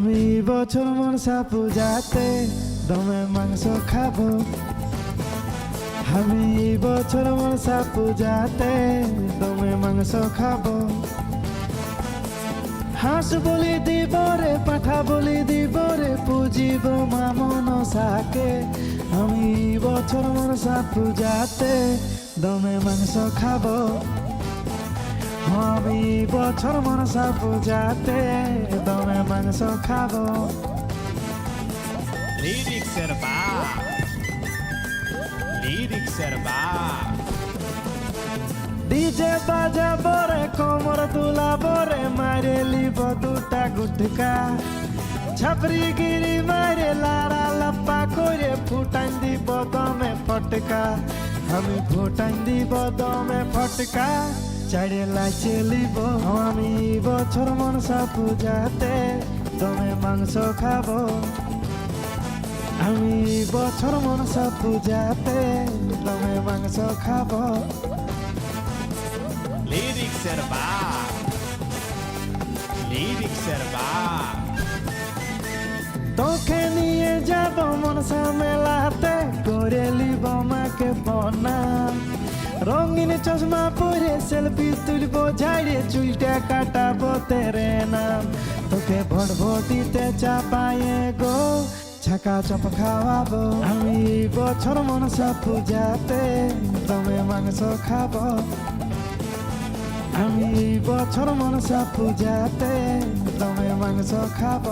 আমি বছর মনসা পূজাতে দমে মাংস খাব। আমি বছর মনসা পূজাতে দমে মাংস খাব। হাঁস বলি দিব রে, পাঠা বলি দিব রে, পুজিব মামন সাকে আমি বছর মনসা পূজাতে দমে মাংস খাব। আমি বছর মনসা পূজাতে দমে মাংস খাব লিরিক্সের বাপ লিরিক্সের বাপ ডিজে বাজাব রে কোমর দুলাব রে মারে লিব দুটা গুটকা ছাপরি গিরি মারে লাড়া লাপ্পা করে ফুটান দিব দমে ফটকা আমি ফুটান দিব দমে ফটকা চাড়ে লাইছে আমি বছর মনসা পূজাতে দমে মাংস খাব। আমি বছর মনসা পূজাতে দমে মাংস খাব। লিরিক্সের বাপ। লিরিক্সের বাপ। তোকে নিয়ে যাব মনসা মেলাতে। করে লিব মাকে বনাম। রঙিন চশমা পরে সেলফি তুলব, ঝাড়ে চুলটা কাটাবো তেরে নাম। তোকে ভোট ভোটিতে চাপায়ে গো ছাকা চপ খাওয়াবো। আমি বছর মনসা পূজাতে তবে মাংস খাব। আমি বছর মনসা পূজাতে তবে মাংস খাব।